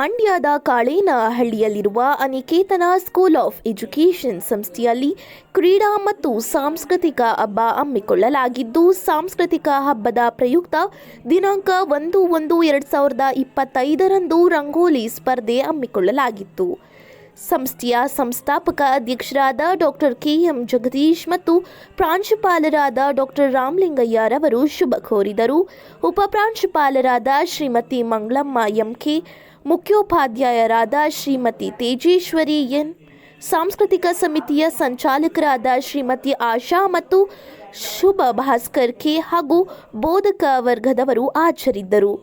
ಮಂಡ್ಯದ ಕಾಳೇನಹಳ್ಳಿಯಲ್ಲಿರುವ Aniketana school of education ಸಂಸ್ಥೆಯಲ್ಲಿ ಕ್ರೀಡಾ ಮತ್ತು ಸಾಂಸ್ಕೃತಿಕ ಹಬ್ಬ ಹಮ್ಮಿಕೊಳ್ಳಲಾಗಿದ್ದು, ಸಾಂಸ್ಕೃತಿಕ ಹಬ್ಬದ ಪ್ರಯುಕ್ತ ದಿನಾಂಕ ಒಂದು ಒಂದು ಎರಡು ಸಾವಿರದ ಇಪ್ಪತ್ತೈದರಂದು ರಂಗೋಲಿ ಸ್ಪರ್ಧೆ ಹಮ್ಮಿಕೊಳ್ಳಲಾಗಿತ್ತು. ಸಂಸ್ಥೆಯ ಸಂಸ್ಥಾಪಕ ಅಧ್ಯಕ್ಷರಾದ ಡಾಕ್ಟರ್ ಕೆಎಂ ಜಗದೀಶ್ ಮತ್ತು ಪ್ರಾಂಶುಪಾಲರಾದ ಡಾಕ್ಟರ್ ರಾಮಲಿಂಗಯ್ಯರವರು ಶುಭ ಕೋರಿದರು ಉಪಪ್ರಾಂಶುಪಾಲರಾದ ಶ್ರೀಮತಿ ಮಂಗಳಮ್ಮ ಎಂಕೆ ಮುಖ್ಯೋಪಾಧ್ಯಾಯರಾದ ಶ್ರೀಮತಿ ತೇಜೇಶ್ವರಿ ಎನ್, ಸಾಂಸ್ಕೃತಿಕ ಸಮಿತಿಯ ಸಂಚಾಲಕರಾದ ಶ್ರೀಮತಿ ಆಶಾ ಮತ್ತು ಶುಭ ಭಾಸ್ಕರ್ ಕೆ ಹಾಗೂ ಬೋಧಕ ವರ್ಗದವರು ಹಾಜರಿದ್ದರು.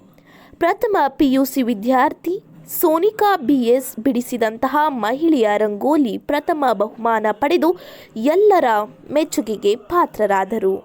ಪ್ರಥಮ ಪಿಯುಸಿ ವಿದ್ಯಾರ್ಥಿ ಸೋನಿಕಾ ಬಿಎಸ್ ಬಿಡಿಸಿದಂತಹ ಮಹಿಳೆಯ ರಂಗೋಲಿ ಪ್ರಥಮ ಬಹುಮಾನ ಪಡೆದು ಎಲ್ಲರ ಮೆಚ್ಚುಗೆಗೆ ಪಾತ್ರರಾದರು.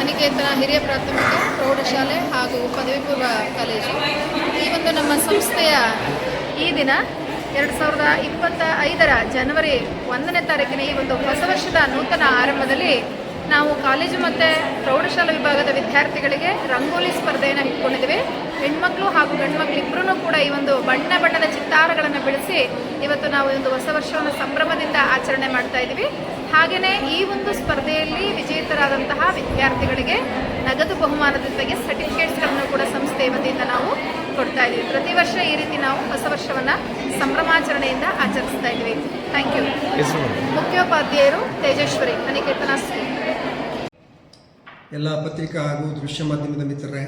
ಅನಿಕೇತನ ಹಿರಿಯ ಪ್ರಾಥಮಿಕ, ಪ್ರೌಢಶಾಲೆ ಹಾಗೂ ಪದವಿ ಪೂರ್ವ ಕಾಲೇಜು. ಈ ಒಂದು ನಮ್ಮ ಸಂಸ್ಥೆಯ ಈ ದಿನ, ಎರಡು ಸಾವಿರದ ಇಪ್ಪತ್ತ ಐದರ ಜನವರಿ ಒಂದನೇ ತಾರೀಕಿನ ಈ ಒಂದು ಹೊಸ ವರ್ಷದ ನೂತನ ಆರಂಭದಲ್ಲಿ ನಾವು ಕಾಲೇಜು ಮತ್ತು ಪ್ರೌಢಶಾಲಾ ವಿಭಾಗದ ವಿದ್ಯಾರ್ಥಿಗಳಿಗೆ ರಂಗೋಲಿ ಸ್ಪರ್ಧೆಯನ್ನು ಇಟ್ಕೊಂಡಿದ್ದೀವಿ. ಹೆಣ್ಮಕ್ಳು ಹಾಗೂ ಗಂಡ್ಮಕ್ಳು ಇಬ್ಬರೂ ಕೂಡ ಈ ಒಂದು ಬಣ್ಣ ಬಣ್ಣದ ಚಿತ್ತಾರಗಳನ್ನು ಬೆಳೆಸಿ ಇವತ್ತು ನಾವು ಒಂದು ಹೊಸ ವರ್ಷವನ್ನು ಸಂಭ್ರಮದಿಂದ ಆಚರಣೆ ಮಾಡ್ತಾ ಇದ್ದೀವಿ. ಹಾಗೆಯೇ ಈ ಒಂದು ಸ್ಪರ್ಧೆಯಲ್ಲಿ ವಿಜೇತರಾದಂತಹ ವಿದ್ಯಾರ್ಥಿಗಳಿಗೆ ನಗದು ಬಹುಮಾನದ ಜೊತೆಗೆ ಸರ್ಟಿಫಿಕೇಟ್ಸ್ಗಳನ್ನು ಕೂಡ ಸಂಸ್ಥೆ ವತಿಯಿಂದ ನಾವು ಕೊಡ್ತಾ ಇದ್ದೀವಿ. ಪ್ರತಿ ವರ್ಷ ಈ ರೀತಿ ನಾವು ಹೊಸ ವರ್ಷವನ್ನು ಸಂಭ್ರಮಾಚರಣೆಯಿಂದ ಆಚರಿಸ್ತಾ ಇದ್ದೀವಿ. Thank you. ಮುಖ್ಯೋಪಾಧ್ಯಾಯರು Tejeshwari Aniketana school. ಎಲ್ಲ ಪತ್ರಿಕಾ ಹಾಗೂ ದೃಶ್ಯ ಮಾಧ್ಯಮದ ಮಿತ್ರರೇ,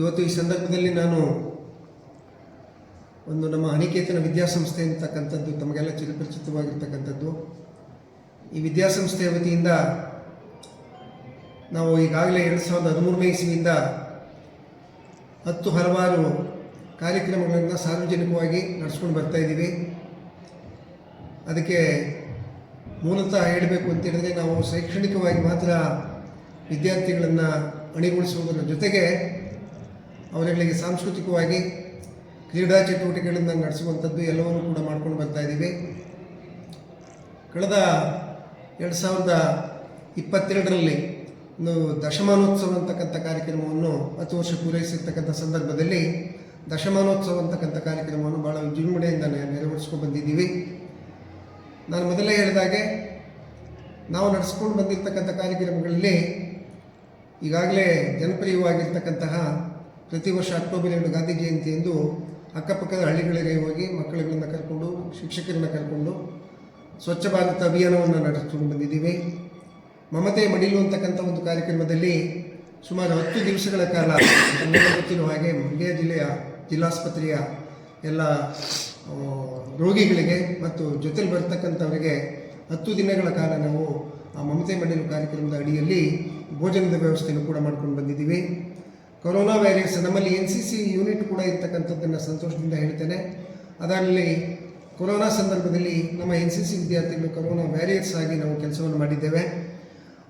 ಇವತ್ತು ಈ ಸಂದರ್ಭದಲ್ಲಿ ನಾನು ಒಂದು ನಮ್ಮ ಅನಿಕೇತನ ವಿದ್ಯಾಸಂಸ್ಥೆ ಅಂತಕ್ಕಂಥದ್ದು, ತಮಗೆಲ್ಲ ಚಿರಪರಿಚಿತವಾಗಿರ್ತಕ್ಕಂಥದ್ದು. ಈ ವಿದ್ಯಾಸಂಸ್ಥೆಯ ವತಿಯಿಂದ ನಾವು ಈಗಾಗಲೇ ಎರಡು ಸಾವಿರದ ಹದಿಮೂರನೇ ಇಸ್ವಿಯಿಂದ ಹತ್ತು ಹಲವಾರು ಕಾರ್ಯಕ್ರಮಗಳನ್ನು ಸಾರ್ವಜನಿಕವಾಗಿ ನಡೆಸ್ಕೊಂಡು ಬರ್ತಾ ಇದ್ದೀವಿ. ಅದಕ್ಕೆ ಮೂಲತಃ ಹೇಳಬೇಕು ಅಂತ ಹೇಳಿದ್ರೆ ನಾವು ಶೈಕ್ಷಣಿಕವಾಗಿ ಮಾತ್ರ ವಿದ್ಯಾರ್ಥಿಗಳನ್ನು ಅಣಿಗೊಳಿಸುವುದರ ಜೊತೆಗೆ ಅವರುಗಳಿಗೆ ಸಾಂಸ್ಕೃತಿಕವಾಗಿ ಕ್ರೀಡಾ ಚಟುವಟಿಕೆಗಳನ್ನು ನಡೆಸುವಂಥದ್ದು ಎಲ್ಲವನ್ನು ಕೂಡ ಮಾಡ್ಕೊಂಡು ಬರ್ತಾ ಇದ್ದೀವಿ. ಕಳೆದ ಎರಡು ಸಾವಿರದ ಇಪ್ಪತ್ತೆರಡರಲ್ಲಿ ಒಂದು ದಶಮಾನೋತ್ಸವ ಅಂತಕ್ಕಂಥ ಕಾರ್ಯಕ್ರಮವನ್ನು ಹತ್ತು ವರ್ಷ ಪೂರೈಸಿರ್ತಕ್ಕಂಥ ಸಂದರ್ಭದಲ್ಲಿ ದಶಮಾನೋತ್ಸವ ಅಂತಕ್ಕಂಥ ಕಾರ್ಯಕ್ರಮವನ್ನು ಭಾಳ ವಿಜೃಂಭಣೆಯಿಂದ ನೆರವೇರಿಸ್ಕೊಂಡು ಬಂದಿದ್ದೀವಿ. ನಾನು ಮೊದಲೇ ಹೇಳಿದಾಗೆ ನಾವು ನಡೆಸ್ಕೊಂಡು ಬಂದಿರತಕ್ಕಂಥ ಕಾರ್ಯಕ್ರಮಗಳಲ್ಲಿ ಈಗಾಗಲೇ ಜನಪ್ರಿಯವಾಗಿರ್ತಕ್ಕಂತಹ ಪ್ರತಿ ವರ್ಷ ಅಕ್ಟೋಬರ್ ಎರಡು ಗಾಂಧಿ ಜಯಂತಿಯಂದು ಅಕ್ಕಪಕ್ಕದ ಹಳ್ಳಿಗಳಿಗೆ ಹೋಗಿ ಮಕ್ಕಳುಗಳನ್ನ ಕರ್ಕೊಂಡು, ಶಿಕ್ಷಕರನ್ನ ಕರ್ಕೊಂಡು ಸ್ವಚ್ಛ ಭಾರತ ಅಭಿಯಾನವನ್ನು ನಡೆಸ್ಕೊಂಡು ಬಂದಿದ್ದೀವಿ. ಮಮತೆ ಮಡಿಲು ಅಂತಕ್ಕಂಥ ಒಂದು ಕಾರ್ಯಕ್ರಮದಲ್ಲಿ ಸುಮಾರು ಹತ್ತು ದಿವಸಗಳ ಕಾಲ ಗೊತ್ತಿರುವ ಹಾಗೆ ಮಂಡ್ಯ ಜಿಲ್ಲೆಯ ಜಿಲ್ಲಾಸ್ಪತ್ರೆಯ ಎಲ್ಲ ರೋಗಿಗಳಿಗೆ ಮತ್ತು ಜೊತೆಲಿ ಬರ್ತಕ್ಕಂಥವರಿಗೆ ಹತ್ತು ದಿನಗಳ ಕಾಲ ನಾವು ಆ ಮಮತೆ ಮಡಿಲು ಕಾರ್ಯಕ್ರಮದ ಅಡಿಯಲ್ಲಿ ಭೋಜನದ ವ್ಯವಸ್ಥೆಯನ್ನು ಕೂಡ ಮಾಡ್ಕೊಂಡು ಬಂದಿದ್ದೀವಿ. ಕೊರೋನಾ ವೈರಸ್ ನಮ್ಮಲ್ಲಿ ಎನ್ ಸಿ ಸಿ ಯೂನಿಟ್ ಕೂಡ ಇರ್ತಕ್ಕಂಥದ್ದನ್ನು ಸಂತೋಷದಿಂದ ಹೇಳ್ತೇನೆ. ಅದರಲ್ಲಿ ಕೊರೋನಾ ಸಂದರ್ಭದಲ್ಲಿ ನಮ್ಮ ಎನ್ ಸಿ ಸಿ ವಿದ್ಯಾರ್ಥಿಗಳು ಕೊರೋನಾ ವ್ಯಾರಿಯರ್ಸ್ ಆಗಿ ನಾವು ಕೆಲಸವನ್ನು ಮಾಡಿದ್ದೇವೆ.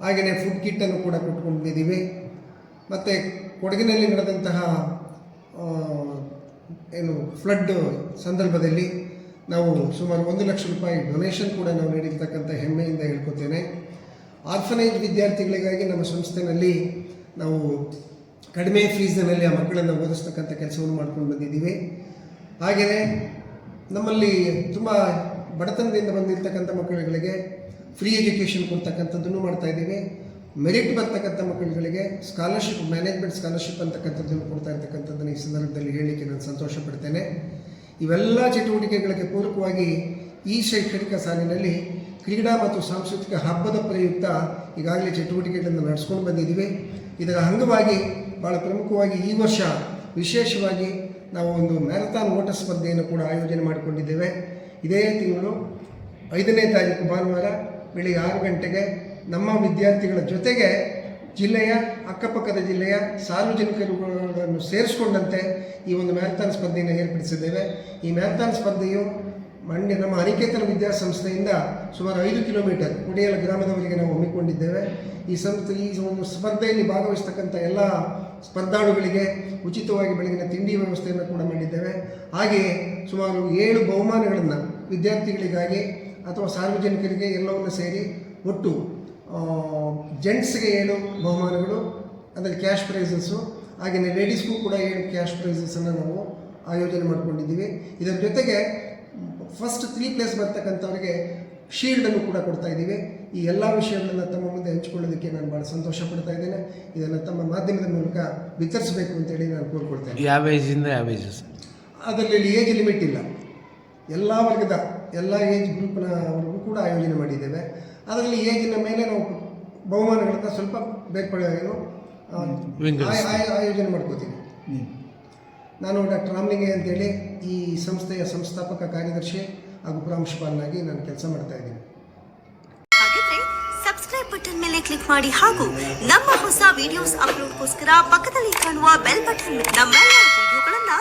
ಹಾಗೆಯೇ ಫುಡ್ ಕಿಟ್ಟನ್ನು ಕೂಡ ಕೊಟ್ಕೊಂಡಿದ್ದೀವಿ. ಮತ್ತು ಕೊಡಗಿನಲ್ಲಿ ನಡೆದಂತಹ ಏನು ಫ್ಲಡ್ ಸಂದರ್ಭದಲ್ಲಿ ನಾವು ಸುಮಾರು ಒಂದು ಲಕ್ಷ ರೂಪಾಯಿ ಡೊನೇಷನ್ ಕೂಡ ನಾವು ನೀಡಿರ್ತಕ್ಕಂಥ ಹೆಮ್ಮೆಯಿಂದ ಹೇಳ್ಕೊತೇನೆ. ಆರ್ಫನೇಜ್ ವಿದ್ಯಾರ್ಥಿಗಳಿಗಾಗಿ ನಮ್ಮ ಸಂಸ್ಥೆನಲ್ಲಿ ನಾವು ಕಡಿಮೆ ಫೀಸ್ನಲ್ಲಿ ಆ ಮಕ್ಕಳನ್ನು ಓದಿಸ್ತಕ್ಕಂಥ ಕೆಲಸವನ್ನು ಮಾಡ್ಕೊಂಡು ಬಂದಿದ್ದೀವಿ. ಹಾಗೆಯೇ ನಮ್ಮಲ್ಲಿ ತುಂಬ ಬಡತನದಿಂದ ಬಂದಿರತಕ್ಕಂಥ ಮಕ್ಕಳುಗಳಿಗೆ ಫ್ರೀ ಎಜುಕೇಷನ್ ಕೊಡ್ತಕ್ಕಂಥದ್ದನ್ನು ಮಾಡ್ತಾ ಇದ್ದೀವಿ. ಮೆರಿಟ್ ಬರ್ತಕ್ಕಂಥ ಮಕ್ಕಳುಗಳಿಗೆ ಸ್ಕಾಲರ್ಶಿಪ್ ಮ್ಯಾನೇಜ್ಮೆಂಟ್ ಸ್ಕಾಲರ್ಶಿಪ್ ಅಂತಕ್ಕಂಥದ್ದನ್ನು ಕೊಡ್ತಾ ಇರ್ತಕ್ಕಂಥದ್ದನ್ನು ಈ ಸಂದರ್ಭದಲ್ಲಿ ಹೇಳಲಿಕ್ಕೆ ನಾನು ಸಂತೋಷ ಪಡ್ತೇನೆ ಇವೆಲ್ಲ ಚಟುವಟಿಕೆಗಳಿಗೆ ಪೂರಕವಾಗಿ ಈ ಶೈಕ್ಷಣಿಕ ಸಾಲಿನಲ್ಲಿ ಕ್ರೀಡಾ ಮತ್ತು ಸಾಂಸ್ಕೃತಿಕ ಹಬ್ಬದ ಪ್ರಯುಕ್ತ ಈಗಾಗಲೇ ಚಟುವಟಿಕೆಗಳನ್ನು ನಡೆಸ್ಕೊಂಡು ಬಂದಿದ್ದೀವಿ. ಇದರ ಅಂಗವಾಗಿ ಭಾಳ ಪ್ರಮುಖವಾಗಿ ಈ ವರ್ಷ ವಿಶೇಷವಾಗಿ ನಾವು ಒಂದು ಮ್ಯಾರಥಾನ್ ಓಟ ಸ್ಪರ್ಧೆಯನ್ನು ಕೂಡ ಆಯೋಜನೆ ಮಾಡಿಕೊಂಡಿದ್ದೇವೆ. ಇದೇ ತಿಂಗಳು ಐದನೇ ತಾರೀಕು ಭಾನುವಾರ ಬೆಳಿಗ್ಗೆ ಆರು ಗಂಟೆಗೆ ನಮ್ಮ ವಿದ್ಯಾರ್ಥಿಗಳ ಜೊತೆಗೆ ಜಿಲ್ಲೆಯ ಅಕ್ಕಪಕ್ಕದ ಜಿಲ್ಲೆಯ ಸಾರ್ವಜನಿಕರುಗಳನ್ನು ಸೇರಿಸಿಕೊಂಡಂತೆ ಈ ಒಂದು ಮ್ಯಾರಥಾನ್ ಸ್ಪರ್ಧೆಯನ್ನು ಏರ್ಪಡಿಸಿದ್ದೇವೆ. ಈ ಮ್ಯಾರಥಾನ್ ಸ್ಪರ್ಧೆಯು ಮಂಡ್ಯ ನಮ್ಮ ಅನಿಕೇತನ ವಿದ್ಯಾಸಂಸ್ಥೆಯಿಂದ ಸುಮಾರು ಐದು ಕಿಲೋಮೀಟರ್ ಕುಡಿಯಲ ಗ್ರಾಮದವರೆಗೆ ನಾವು ಹಮ್ಮಿಕೊಂಡಿದ್ದೇವೆ. ಈ ಸಂಸ್ಥೆ, ಈ ಒಂದು ಸ್ಪರ್ಧೆಯಲ್ಲಿ ಭಾಗವಹಿಸ್ತಕ್ಕಂಥ ಎಲ್ಲ ಸ್ಪರ್ಧಾಳುಗಳಿಗೆ ಉಚಿತವಾಗಿ ಬೆಳಗಿನ ತಿಂಡಿ ವ್ಯವಸ್ಥೆಯನ್ನು ಕೂಡ ಮಾಡಿದ್ದೇವೆ. ಹಾಗೆಯೇ ಸುಮಾರು ಏಳು ಬಹುಮಾನಗಳನ್ನು ವಿದ್ಯಾರ್ಥಿಗಳಿಗಾಗಿ ಅಥವಾ ಸಾರ್ವಜನಿಕರಿಗೆ ಎಲ್ಲವನ್ನು ಸೇರಿ ಒಟ್ಟು ಜೆಂಟ್ಸ್ಗೆ ಏಳು ಬಹುಮಾನಗಳು ಅದರಲ್ಲಿ ಕ್ಯಾಶ್ ಪ್ರೈಸಸ್ಸು ಹಾಗೆಯೇ ಲೇಡೀಸ್ಗೂ ಕೂಡ ಏಳು ಕ್ಯಾಶ್ ಪ್ರೈಸಸನ್ನು ನಾವು ಆಯೋಜನೆ ಮಾಡ್ಕೊಂಡಿದ್ದೀವಿ. ಇದರ ಜೊತೆಗೆ ಫಸ್ಟ್ ತ್ರೀ ಪ್ಲೇಸ್ ಬರ್ತಕ್ಕಂಥವ್ರಿಗೆ ಶೀಲ್ಡನ್ನು ಕೂಡ ಕೊಡ್ತಾ ಇದ್ದೀವಿ. ಈ ಎಲ್ಲ ವಿಷಯಗಳನ್ನು ತಮ್ಮ ಮುಂದೆ ಹಂಚಿಕೊಳ್ಳೋದಕ್ಕೆ ನಾನು ಭಾಳ ಸಂತೋಷ ಪಡ್ತಾ ಇದ್ದೇನೆ. ಇದನ್ನು ತಮ್ಮ ಮಾಧ್ಯಮದ ಮೂಲಕ ವಿತರಿಸಬೇಕು ಅಂತೇಳಿ ನಾನು ಕೋರ್ಕೊಳ್ತೇನೆ. ಯಾವ ಏಜಿಂದ ಯಾವ ಏಜ್ ಸರ್? ಅದರಲ್ಲಿ ಏಜ್ ಲಿಮಿಟ್ ಇಲ್ಲ. ಎಲ್ಲ ವರ್ಗದ ಎಲ್ಲ ಏಜ್ ಗ್ರೂಪ್ನವರೆಗೂ ಕೂಡ ಆಯೋಜನೆ ಮಾಡಿದ್ದೇವೆ. ಅದರಲ್ಲಿ ಏಜಿನ ಮೇಲೆ ನಾವು ಬಹುಮಾನಗಳನ್ನು ಸ್ವಲ್ಪ ಬೇರ್ಪಡ ಏನು ಆ, Wingers. ಆಯ್- ಆಯ್- ಆಯೋಜನೆ ಮಾಡ್ಕೋತೀವಿ ನಾನು ಡಾಕ್ಟರ್ ರಾಮಲಿಂಗೆ ಅಂತೇಳಿ ಈ ಸಂಸ್ಥೆಯ ಸಂಸ್ಥಾಪಕ ಕಾರ್ಯದರ್ಶಿ ಹಾಗೂ ಪ್ರಾಂಶುಪಾಲನಾಗಿ ನಾನು ಕೆಲಸ ಮಾಡ್ತಾ ಇದ್ದೀನಿ. ಹಾಗಿದ್ರೆ ಸಬ್ಸ್ಕ್ರೈಬ್ ಬಟನ್ ಮೇಲೆ ಕ್ಲಿಕ್ ಮಾಡಿ ಹಾಗೂ ನಮ್ಮ ಹೊಸ ವಿಡಿಯೋಸ್ ಅಪ್ಲೋಡ್ಗೋಸ್ಕರ ಪಕ್ಕದಲ್ಲಿ ಕಾಣುವ ಬೆಲ್ ಬಟನ್ ನಮ್ಮೆಲ್ಲ ವಿಡಿಯೋಗಳನ್ನ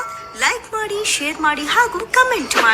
ಲೈಕ್ ಮಾಡಿ ಶೇರ್ ಮಾಡಿ ಹಾಗೂ ಕಮೆಂಟ್ ಮಾಡಿ.